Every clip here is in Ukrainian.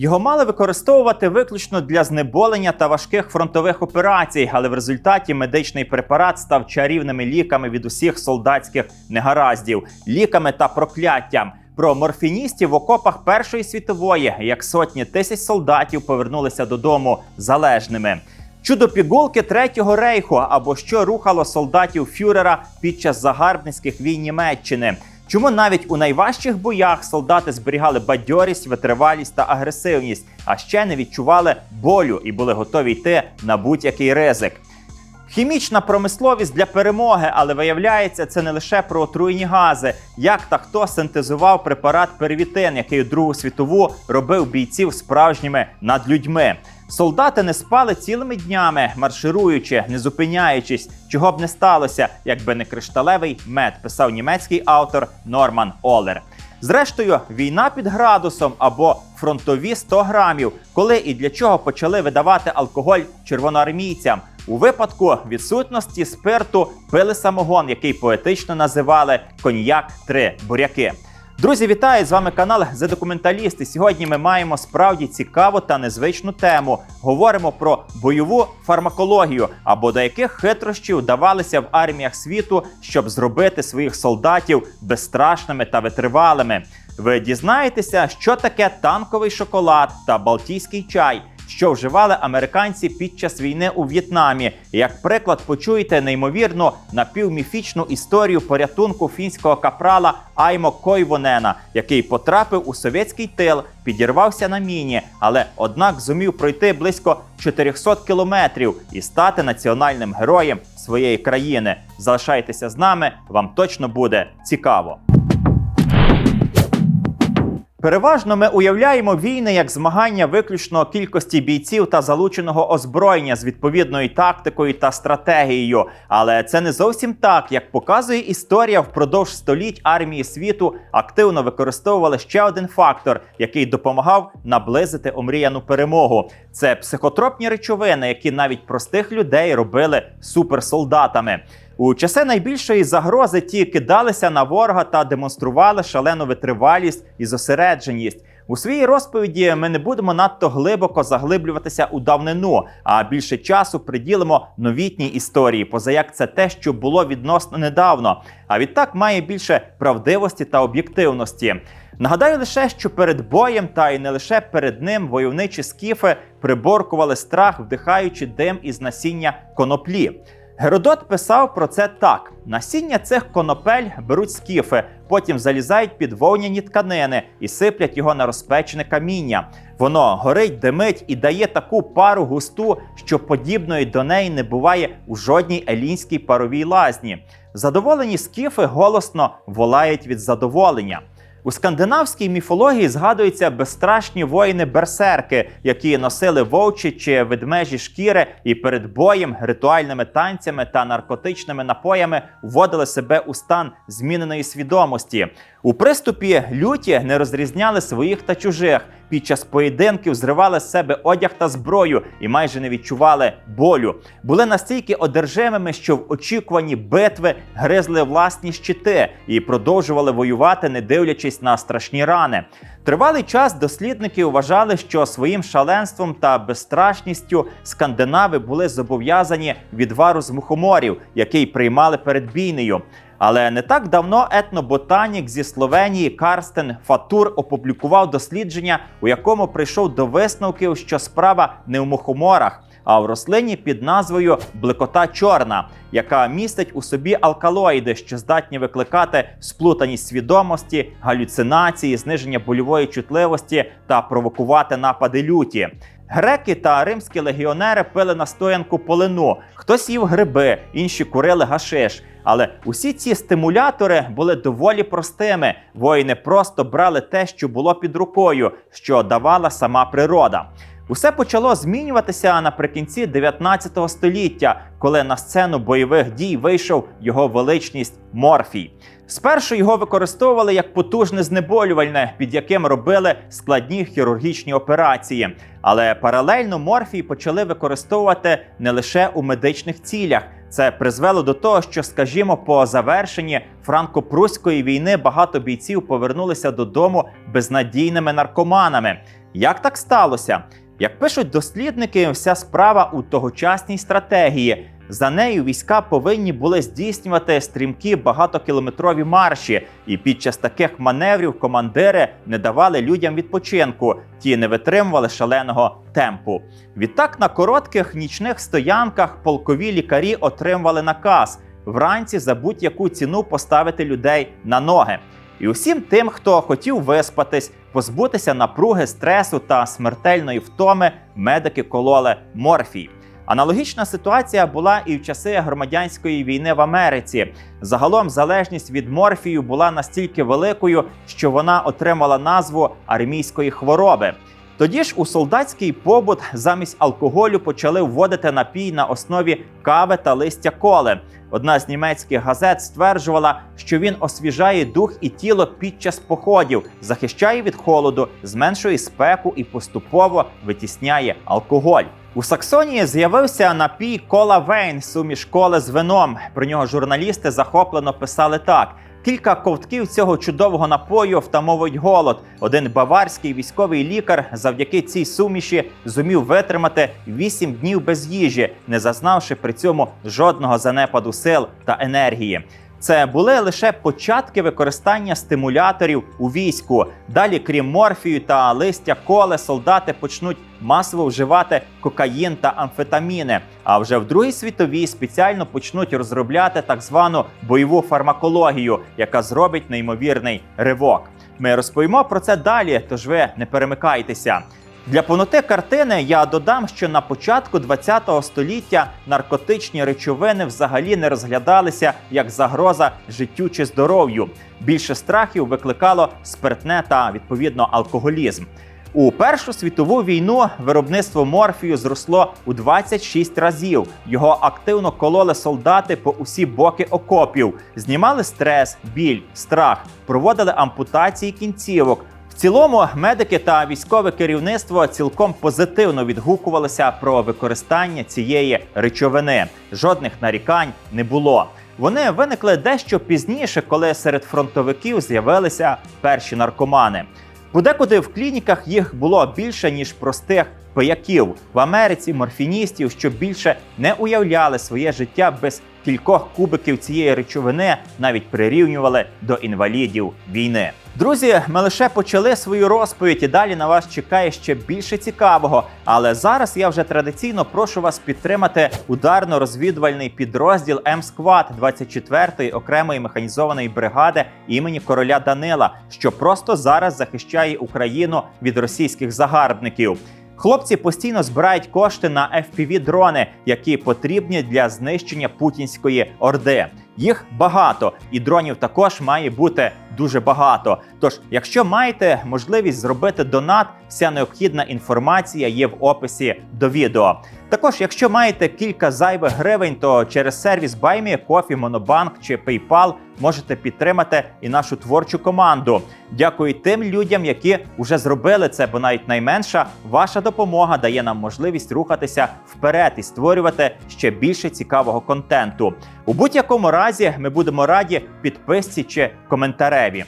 Його мали використовувати виключно для знеболення та важких фронтових операцій, але в результаті медичний препарат став чарівними ліками від усіх солдатських негараздів, ліками та прокляттям. Про морфіністів в окопах Першої світової, як сотні тисяч солдатів повернулися додому залежними. Чудо пігулки Третього рейху або що рухало солдатів фюрера під час загарбницьких війн Німеччини. Чому навіть у найважчих боях солдати зберігали бадьорість, витривалість та агресивність, а ще не відчували болю і були готові йти на будь-який ризик. Хімічна промисловість для перемоги, але виявляється, це не лише про отруєні гази. Як та хто синтезував препарат первітин, який у Другу світову робив бійців справжніми надлюдьми. Солдати не спали цілими днями, маршируючи, не зупиняючись, чого б не сталося, якби не кришталевий мед, писав німецький автор Норман Олер. Зрештою, війна під градусом або фронтові 100 грамів, коли і для чого почали видавати алкоголь червоноармійцям. У випадку відсутності спирту пили самогон, який поетично називали коньяк 3 буряки. Друзі, вітаю! З вами канал «The Документаліст». І Сьогодні ми маємо справді цікаву та незвичну тему. Говоримо про бойову фармакологію або до яких хитрощів вдавалися в арміях світу, щоб зробити своїх солдатів безстрашними та витривалими. Ви дізнаєтеся, що таке танковий шоколад та балтійський чай що вживали американці під час війни у В'єтнамі. Як приклад, почуєте неймовірну напівміфічну історію порятунку фінського капрала Аймо Койвонена, який потрапив у совєтський тил, підірвався на міні, але однак зумів пройти близько 400 кілометрів і стати національним героєм своєї країни. Залишайтеся з нами, вам точно буде цікаво. Переважно ми уявляємо війни як змагання виключно кількості бійців та залученого озброєння з відповідною тактикою та стратегією. Але це не зовсім так, як показує історія впродовж століть армії світу активно використовували ще один фактор, який допомагав наблизити омріяну перемогу. Це психотропні речовини, які навіть простих людей робили суперсолдатами. У часи найбільшої загрози ті кидалися на ворога та демонстрували шалену витривалість і зосередженість. У своїй розповіді ми не будемо надто глибоко заглиблюватися у давнину, а більше часу приділимо новітній історії, позаяк це те, що було відносно недавно. А відтак має більше правдивості та об'єктивності. Нагадаю лише, що перед боєм, та й не лише перед ним войовничі скіфи приборкували страх, вдихаючи дим із насіння коноплі. Геродот писав про це так: насіння цих конопель беруть скіфи, потім залізають під вовняні тканини і сиплять його на розпечене каміння. Воно горить, димить і дає таку пару густу, що подібної до неї не буває у жодній елінській паровій лазні. Задоволені скіфи голосно волають від задоволення. У скандинавській міфології згадуються безстрашні воїни-берсерки, які носили вовчі чи ведмежі шкіри і перед боєм, ритуальними танцями та наркотичними напоями вводили себе у стан зміненої свідомості. У приступі люті не розрізняли своїх та чужих. Під час поєдинків зривали з себе одяг та зброю і майже не відчували болю. Були настільки одержимими, що в очікуванні битви гризли власні щити і продовжували воювати, не дивлячись на страшні рани. Тривалий час дослідники вважали, що своїм шаленством та безстрашністю скандинави були зобов'язані відвару з мухоморів, який приймали перед бійнею. Але не так давно етноботанік зі Словенії Карстен Фатур опублікував дослідження, у якому прийшов до висновків, що справа не в мухоморах, а в рослині під назвою блекота чорна, яка містить у собі алкалоїди, що здатні викликати сплутаність свідомості, галюцинації, зниження больової чутливості та провокувати напади люті. Греки та римські легіонери пили настоянку полину, хтось їв гриби, інші курили гашиш. Але усі ці стимулятори були доволі простими. Воїни просто брали те, що було під рукою, що давала сама природа. Усе почало змінюватися наприкінці 19 століття, коли на сцену бойових дій вийшов його величність Морфій. Спершу його використовували як потужне знеболювальне, під яким робили складні хірургічні операції. Але паралельно морфій почали використовувати не лише у медичних цілях. Це призвело до того, що, скажімо, по завершенні франко-пруської війни багато бійців повернулися додому безнадійними наркоманами. Як так сталося? Як пишуть дослідники, вся справа у тогочасній стратегії. За нею війська повинні були здійснювати стрімкі багатокілометрові марші, і під час таких маневрів командири не давали людям відпочинку, ті не витримували шаленого темпу. Відтак на коротких нічних стоянках полкові лікарі отримували наказ вранці за будь-яку ціну поставити людей на ноги. І усім тим, хто хотів виспатись, позбутися напруги, стресу та смертельної втоми, медики кололи морфій. Аналогічна ситуація була і в часи громадянської війни в Америці. Загалом залежність від морфію була настільки великою, що вона отримала назву армійської хвороби. Тоді ж у солдатський побут замість алкоголю почали вводити напій на основі кави та листя коли. Одна з німецьких газет стверджувала, що він освіжає дух і тіло під час походів, захищає від холоду, зменшує спеку і поступово витісняє алкоголь. У Саксонії з'явився напій кола Вейн суміш коли з вином. Про нього журналісти захоплено писали так. Кілька ковтків цього чудового напою втамовують голод. Один баварський військовий лікар завдяки цій суміші зумів витримати 8 днів без їжі, не зазнавши при цьому жодного занепаду сил та енергії. Це були лише початки використання стимуляторів у війську. Далі, крім морфію та листя коле, солдати почнуть масово вживати кокаїн та амфетаміни. А вже в Другій світовій спеціально почнуть розробляти так звану бойову фармакологію, яка зробить неймовірний ривок. Ми розповімо про це далі, тож ви не перемикайтеся. Для повноти картини я додам, що на початку ХХ століття наркотичні речовини взагалі не розглядалися як загроза життю чи здоров'ю. Більше страхів викликало спиртне та відповідно алкоголізм. У Першу світову війну виробництво морфію зросло у 26 разів. Його активно кололи солдати по усі боки окопів, знімали стрес, біль, страх, проводили ампутації кінцівок. Цілому медики та військове керівництво цілком позитивно відгукувалися про використання цієї речовини. Жодних нарікань не було. Вони виникли дещо пізніше, коли серед фронтовиків з'явилися перші наркомани. Подекуди в клініках їх було більше ніж простих пияків в Америці, морфіністів, що більше не уявляли своє життя без кількох кубиків цієї речовини, навіть прирівнювали до інвалідів війни. Друзі, ми лише почали свою розповідь і далі на вас чекає ще більше цікавого. Але зараз я вже традиційно прошу вас підтримати ударно-розвідувальний підрозділ М-Сквад 24-ї окремої механізованої бригади імені короля Данила, що просто зараз захищає Україну від російських загарбників. Хлопці постійно збирають кошти на fpv дрони, які потрібні для знищення путінської орди. Їх багато, і дронів також має бути дуже багато. Тож, якщо маєте можливість зробити донат, вся необхідна інформація є в описі до відео. Також, якщо маєте кілька зайвих гривень, то через сервіс BuyMeACoffee, Monobank чи PayPal можете підтримати і нашу творчу команду. Дякую тим людям, які вже зробили це, бо навіть найменша ваша допомога дає нам можливість рухатися вперед і створювати ще більше цікавого контенту. У будь-якому разі ми будемо раді підписці чи коментареві.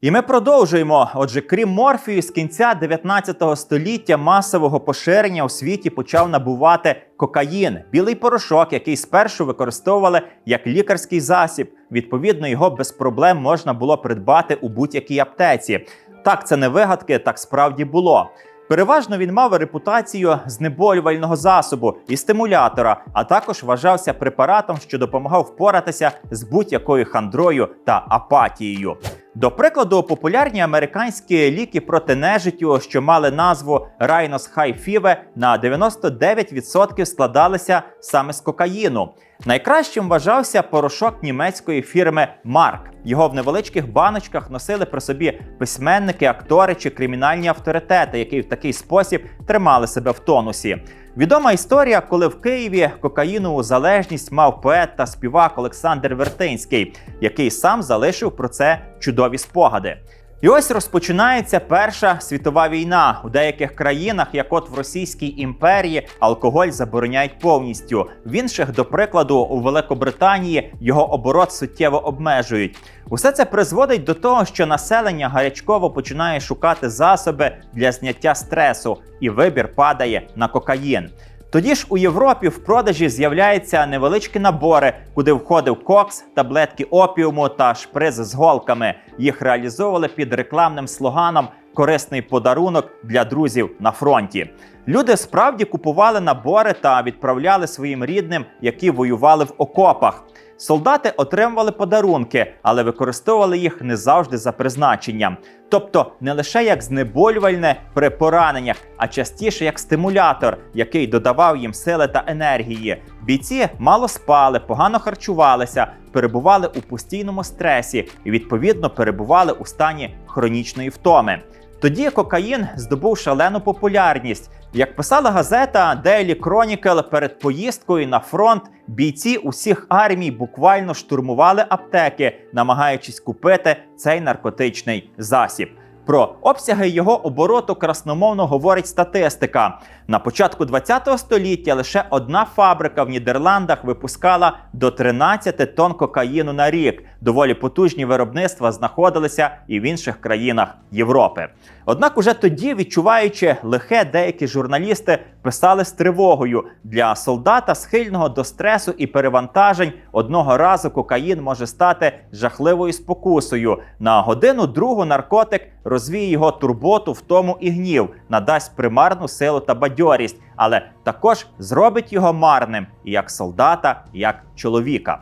І ми продовжуємо. Отже, крім морфію, з кінця 19 століття масового поширення у світі почав набувати кокаїн, білий порошок, який спершу використовували як лікарський засіб. Відповідно, його без проблем можна було придбати у будь-якій аптеці. Так, це не вигадки, так справді було. Переважно він мав репутацію знеболювального засобу і стимулятора, а також вважався препаратом, що допомагав впоратися з будь-якою хандрою та апатією. До прикладу, популярні американські ліки проти нежиттю, що мали назву Rhinos High Fever, на 99% складалися саме з кокаїну. Найкращим вважався порошок німецької фірми Марк. Його в невеличких баночках носили при собі письменники, актори чи кримінальні авторитети, які в такий спосіб тримали себе в тонусі. Відома історія, коли в Києві кокаїнову залежність мав поет та співак Олександр Вертинський, який сам залишив про це чудові спогади. І ось розпочинається Перша світова війна. У деяких країнах, як от в Російській імперії, алкоголь забороняють повністю. В інших, до прикладу, у Великобританії його оборот суттєво обмежують. Усе це призводить до того, що населення гарячково починає шукати засоби для зняття стресу, і вибір падає на кокаїн. Тоді ж у Європі в продажі з'являються невеличкі набори, куди входив кокс, таблетки опіуму та шприз з голками. Їх реалізовували під рекламним слоганом Корисний подарунок для друзів на фронті. Люди справді купували набори та відправляли своїм рідним, які воювали в окопах. Солдати отримували подарунки, але використовували їх не завжди за призначенням. Тобто не лише як знеболювальне при пораненнях, а частіше як стимулятор, який додавав їм сили та енергії. Бійці мало спали, погано харчувалися, перебували у постійному стресі і відповідно перебували у стані хронічної втоми. Тоді кокаїн здобув шалену популярність. Як писала газета Daily Chronicle, перед поїздкою на фронт бійці усіх армій буквально штурмували аптеки, намагаючись купити цей наркотичний засіб. Про обсяги його обороту красномовно говорить статистика. На початку ХХ століття лише одна фабрика в Нідерландах випускала до 13 тонн кокаїну на рік. Доволі потужні виробництва знаходилися і в інших країнах Європи. Однак, уже тоді, відчуваючи лихе, деякі журналісти писали з тривогою для солдата, схильного до стресу і перевантажень, одного разу кокаїн може стати жахливою спокусою. На годину другу наркотик розвіє його турботу, втому і гнів, надасть примарну силу та бадьорість, але також зробить його марним як солдата, як чоловіка.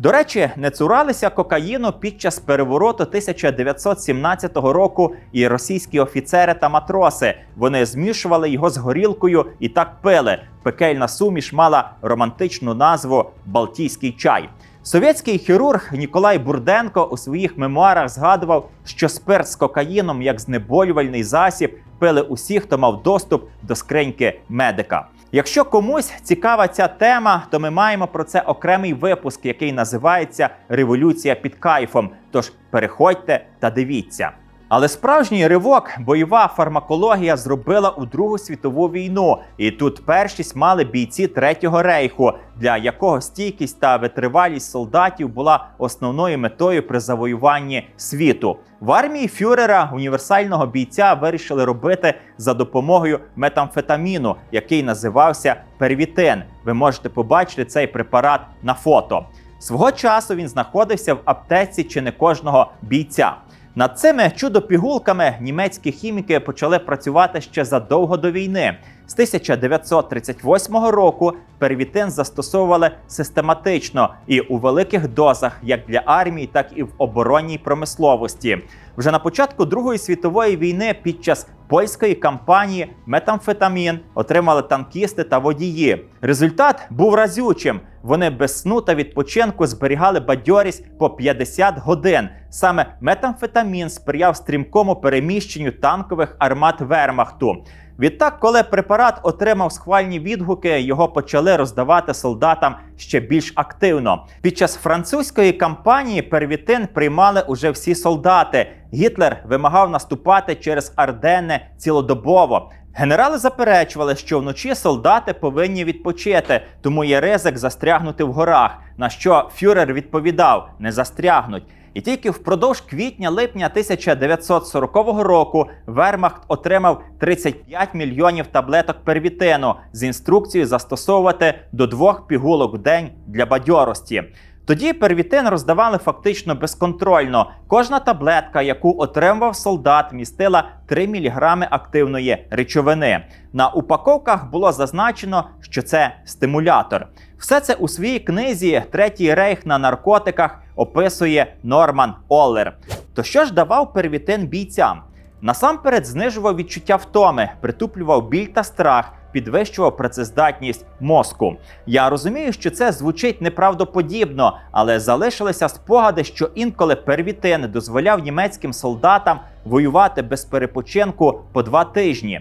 До речі, не цуралися кокаїну під час перевороту 1917 року і російські офіцери та матроси. Вони змішували його з горілкою і так пили. Пекельна суміш мала романтичну назву Балтійський чай. Совєтський хірург Ніколай Бурденко у своїх мемуарах згадував, що спирт з кокаїном як знеболювальний засіб пили усі, хто мав доступ до скриньки медика. Якщо комусь цікава ця тема, то ми маємо про це окремий випуск, який називається Революція під кайфом. Тож переходьте та дивіться. Але справжній ривок бойова фармакологія зробила у Другу світову війну, і тут першість мали бійці Третього рейху, для якого стійкість та витривалість солдатів була основною метою при завоюванні світу. В армії фюрера універсального бійця вирішили робити за допомогою метамфетаміну, який називався первітин. Ви можете побачити цей препарат на фото. Свого часу він знаходився в аптеці чи не кожного бійця. Над цими чудо-пігулками німецькі хіміки почали працювати ще задовго до війни. З 1938 року первітин застосовували систематично і у великих дозах, як для армії, так і в оборонній промисловості. Вже на початку Другої світової війни під час польської кампанії метамфетамін отримали танкісти та водії. Результат був разючим. Вони без сну та відпочинку зберігали бадьорість по 50 годин. Саме метамфетамін сприяв стрімкому переміщенню танкових армат Вермахту. Відтак, коли препарат отримав схвальні відгуки, його почали роздавати солдатам ще більш активно. Під час французької кампанії первітин приймали уже всі солдати. Гітлер вимагав наступати через Арденни цілодобово. Генерали заперечували, що вночі солдати повинні відпочити, тому є ризик застрягнути в горах. На що фюрер відповідав: не застрягнуть. І тільки впродовж квітня-липня 1940 року Вермахт отримав 35 мільйонів таблеток первітину з інструкцією застосовувати до двох пігулок в день для бадьорості. Тоді первітин роздавали фактично безконтрольно. Кожна таблетка, яку отримував солдат, містила 3 мг активної речовини. На упаковках було зазначено, що це стимулятор. Все це у своїй книзі Третій рейх на наркотиках описує Норман Оллер. То що ж давав первітин бійцям? Насамперед знижував відчуття втоми, притуплював біль та страх, підвищував працездатність мозку. Я розумію, що це звучить неправдоподібно, але залишилися спогади, що інколи первітин дозволяв німецьким солдатам воювати без перепочинку по два тижні.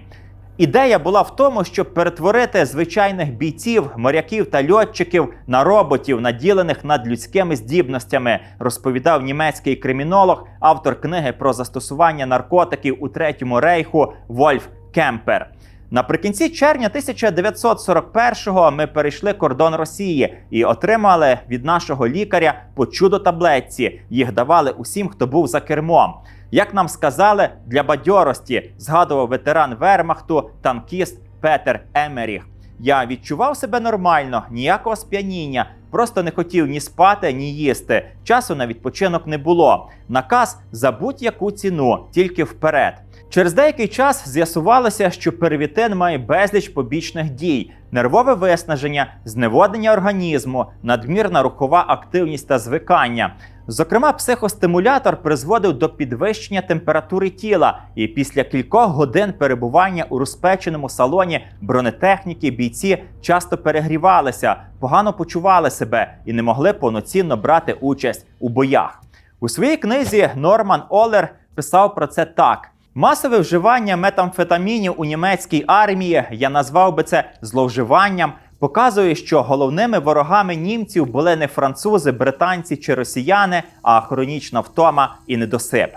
Ідея була в тому, щоб перетворити звичайних бійців, моряків та льотчиків на роботів, наділених надлюдськими здібностями, розповідав німецький кримінолог, автор книги про застосування наркотиків у третьому рейху Вольф Кемпер. Наприкінці червня 1941-го ми перейшли кордон Росії і отримали від нашого лікаря по чудо таблетці. Їх давали усім, хто був за кермом. Як нам сказали, для бадьорості згадував ветеран Вермахту, танкіст Петер Емеріх. Я відчував себе нормально, ніякого сп'яніння, просто не хотів ні спати, ні їсти. Часу на відпочинок не було. Наказ за будь-яку ціну, тільки вперед. Через деякий час з'ясувалося, що первітин має безліч побічних дій: нервове виснаження, зневоднення організму, надмірна рухова активність та звикання. Зокрема, психостимулятор призводив до підвищення температури тіла, і після кількох годин перебування у розпеченому салоні бронетехніки бійці часто перегрівалися, погано почували себе і не могли повноцінно брати участь у боях. У своїй книзі Норман Олер писав про це так. Масове вживання метамфетамінів у німецькій армії, я назвав би це зловживанням, показує, що головними ворогами німців були не французи, британці чи росіяни, а хронічна втома і недосип.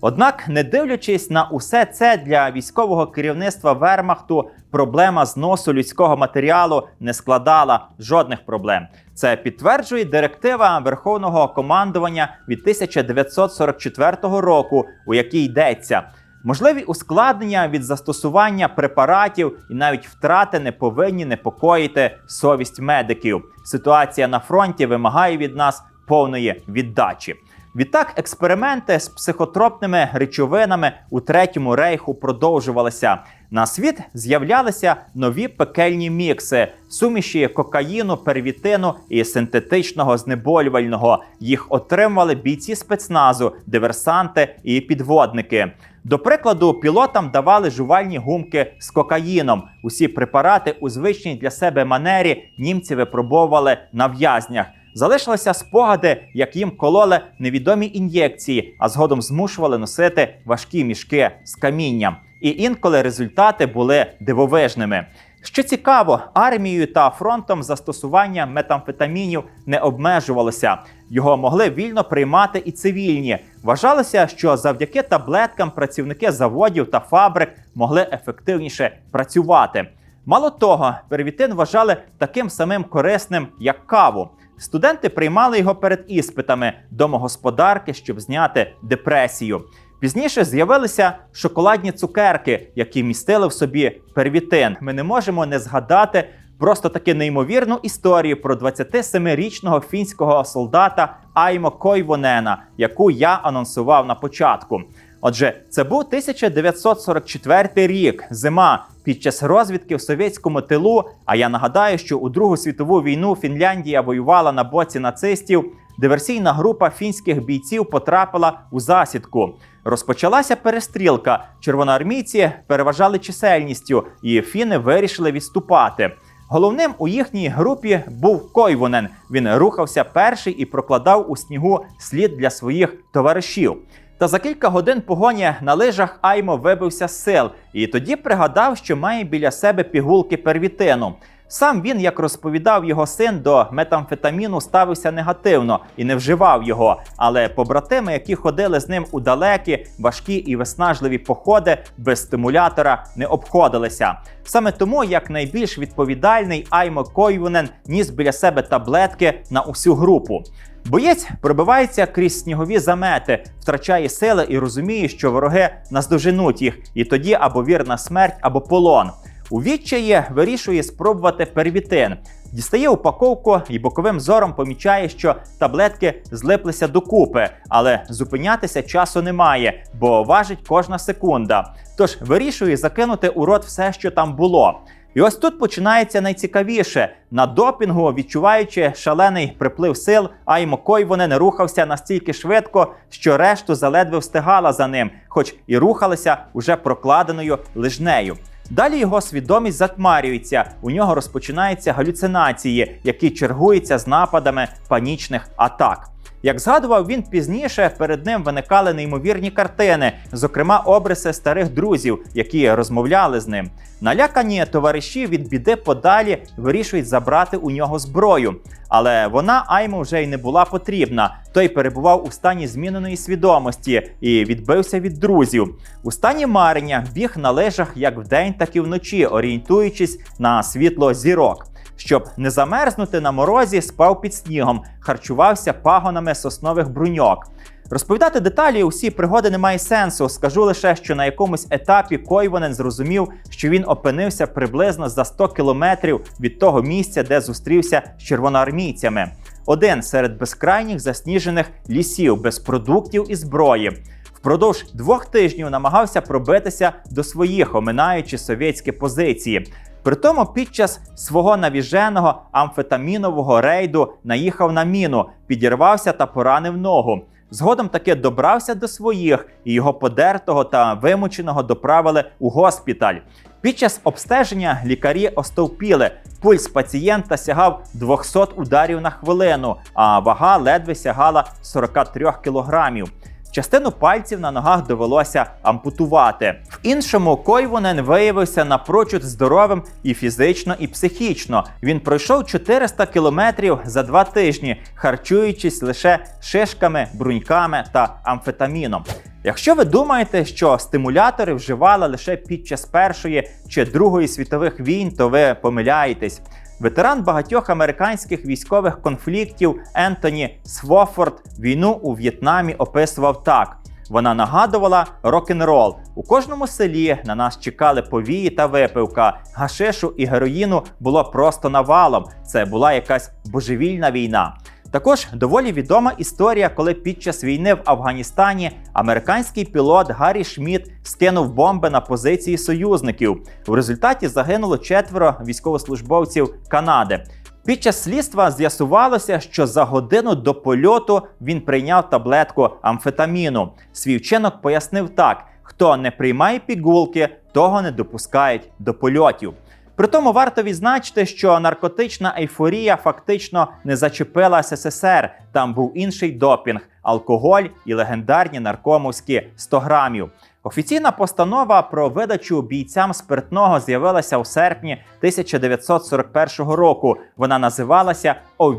Однак, не дивлячись на усе це для військового керівництва Вермахту, проблема зносу людського матеріалу не складала жодних проблем. Це підтверджує директива Верховного командування від 1944 року, у якій йдеться. Можливі ускладнення від застосування препаратів і навіть втрати не повинні непокоїти совість медиків. Ситуація на фронті вимагає від нас повної віддачі. Відтак, експерименти з психотропними речовинами у третьому рейху продовжувалися. На світ з'являлися нові пекельні мікси, суміші кокаїну, первітину і синтетичного знеболювального. Їх отримували бійці спецназу, диверсанти і підводники. До прикладу, пілотам давали жувальні гумки з кокаїном. Усі препарати у звичній для себе манері німці випробовували на в'язнях. Залишилися спогади, як їм кололи невідомі ін'єкції, а згодом змушували носити важкі мішки з камінням. І інколи результати були дивовижними. Що цікаво, армією та фронтом застосування метамфетамінів не обмежувалося. Його могли вільно приймати і цивільні. Вважалося, що завдяки таблеткам працівники заводів та фабрик могли ефективніше працювати. Мало того, первітин вважали таким самим корисним, як каву. Студенти приймали його перед іспитами домогосподарки, щоб зняти депресію. Пізніше з'явилися шоколадні цукерки, які містили в собі первітин. Ми не можемо не згадати просто таки неймовірну історію про 27-річного фінського солдата Аймо Койвонена, яку я анонсував на початку. Отже, це був 1944 рік, зима під час розвідки в совєтському тилу. А я нагадаю, що у Другу світову війну Фінляндія воювала на боці нацистів. Диверсійна група фінських бійців потрапила у засідку. Розпочалася перестрілка. Червоноармійці переважали чисельністю, і фіни вирішили відступати. Головним у їхній групі був Койвонен. Він рухався перший і прокладав у снігу слід для своїх товаришів. Та за кілька годин погоні на лижах Аймо вибився з сил і тоді пригадав, що має біля себе пігулки первітину. Сам він, як розповідав його син, до метамфетаміну ставився негативно і не вживав його. Але побратими, які ходили з ним у далекі, важкі і виснажливі походи, без стимулятора не обходилися. Саме тому, як найбільш відповідальний Аймо Койвунен ніс біля себе таблетки на усю групу. Боєць пробивається крізь снігові замети, втрачає сили і розуміє, що вороги наздоженуть їх, і тоді або вірна смерть, або полон. У відчаї вирішує спробувати первітин. Дістає упаковку і боковим зором помічає, що таблетки злиплися докупи, але зупинятися часу немає, бо важить кожна секунда. Тож вирішує закинути у рот все, що там було. І ось тут починається найцікавіше. На допінгу, відчуваючи шалений приплив сил, Аймо Койвонен рухався настільки швидко, що решту заледве встигала за ним, хоч і рухалися уже прокладеною лижнею. Далі його свідомість затмарюється. У нього розпочинаються галюцинації, які чергуються з нападами панічних атак. Як згадував він пізніше, перед ним виникали неймовірні картини, зокрема обриси старих друзів, які розмовляли з ним. Налякані товариші від біди подалі вирішують забрати у нього зброю. Але вона Айму вже й не була потрібна. Той перебував у стані зміненої свідомості і відбився від друзів. У стані марення біг на лижах як вдень, так і вночі, орієнтуючись на світло зірок. Щоб не замерзнути на морозі, спав під снігом, харчувався пагонами соснових бруньок. Розповідати деталі усі пригоди немає сенсу. Скажу лише, що на якомусь етапі Койвонен зрозумів, що він опинився приблизно за 100 кілометрів від того місця, де зустрівся з червоноармійцями. Один серед безкрайніх засніжених лісів без продуктів і зброї. Впродовж двох тижнів намагався пробитися до своїх, оминаючи совєтські позиції. Притому під час свого навіженого амфетамінового рейду наїхав на міну, підірвався та поранив ногу. Згодом таки добрався до своїх, і його подертого та вимученого доправили у госпіталь. Під час обстеження лікарі остовпіли. Пульс пацієнта сягав 200 ударів на хвилину, а вага ледве сягала 43 кілограмів. Частину пальців на ногах довелося ампутувати. В іншому Койвонен виявився напрочуд здоровим і фізично, і психічно. Він пройшов 400 кілометрів за два тижні, харчуючись лише шишками, бруньками та амфетаміном. Якщо ви думаєте, що стимулятори вживали лише під час Першої чи Другої світових війн, то ви помиляєтесь. Ветеран багатьох американських військових конфліктів Ентоні Свофорд війну у В'єтнамі описував так. Вона нагадувала рок-н-рол. У кожному селі на нас чекали повії та випивка. Гашишу і героїну було просто навалом. Це була якась божевільна війна. Також доволі відома історія, коли під час війни в Афганістані американський пілот Гаррі Шмідт скинув бомби на позиції союзників. В результаті загинуло четверо військовослужбовців Канади. Під час слідства з'ясувалося, що за годину до польоту він прийняв таблетку амфетаміну. Свій вчинок пояснив так: хто не приймає пігулки, того не допускають до польотів. Притому варто відзначити, що наркотична ейфорія фактично не зачепила СССР. Там був інший допінг, алкоголь і легендарні наркомовські 100 грамів. Офіційна постанова про видачу бійцям спиртного з'явилася у серпні 1941 року. Вона називалася «О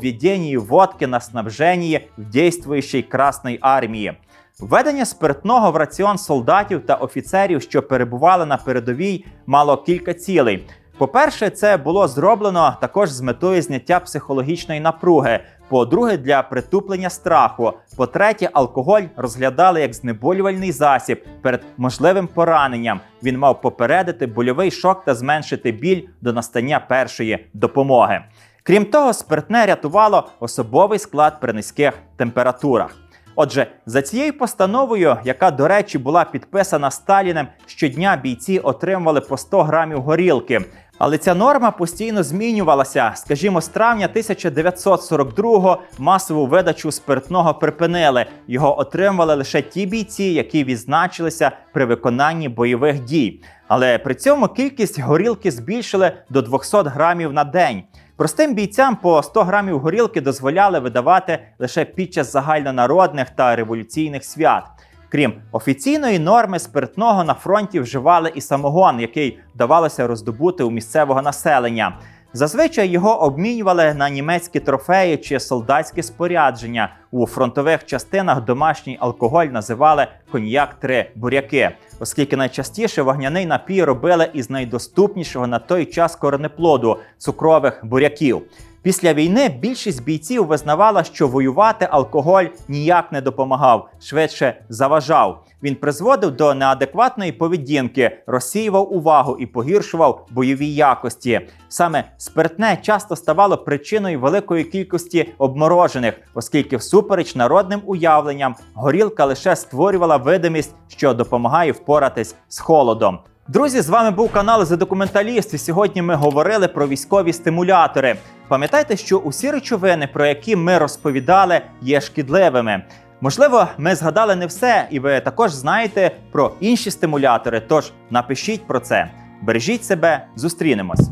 водки на снабженні в дійствуючій Красної армії. Введення спиртного в раціон солдатів та офіцерів, що перебували на передовій, мало кілька цілей. По-перше, це було зроблено також з метою зняття психологічної напруги. По-друге, для притуплення страху. По-третє, алкоголь розглядали як знеболювальний засіб перед можливим пораненням. Він мав попередити больовий шок та зменшити біль до настання першої допомоги. Крім того, спиртне рятувало особовий склад при низьких температурах. Отже, за цією постановою, яка, до речі, була підписана Сталіним, щодня бійці отримували по 100 грамів горілки. Але ця норма постійно змінювалася. Скажімо, з травня 1942-го масову видачу спиртного припинили. Його отримували лише ті бійці, які відзначилися при виконанні бойових дій. Але при цьому кількість горілки збільшили до 200 грамів на день. Простим бійцям по 100 грамів горілки дозволяли видавати лише під час загальнонародних та революційних свят. Крім офіційної норми спиртного на фронті вживали і самогон, який вдавалося роздобути у місцевого населення. Зазвичай його обмінювали на німецькі трофеї чи солдатське спорядження. У фронтових частинах домашній алкоголь називали коньяк три буряки, оскільки найчастіше вогняний напій робили із найдоступнішого на той час коренеплоду цукрових буряків. Після війни більшість бійців визнавала, що воювати алкоголь ніяк не допомагав, швидше заважав. Він призводив до неадекватної поведінки, розсіював увагу і погіршував бойові якості. Саме спиртне часто ставало причиною великої кількості обморожених, оскільки, всупереч народним уявленням, горілка лише створювала видимість, що допомагає впоратись з холодом. Друзі, з вами був канал «За документаліст» і сьогодні ми говорили про військові стимулятори. Пам'ятайте, що усі речовини, про які ми розповідали, є шкідливими. Можливо, ми згадали не все, і ви також знаєте про інші стимулятори. Тож напишіть про це. Бережіть себе, зустрінемось.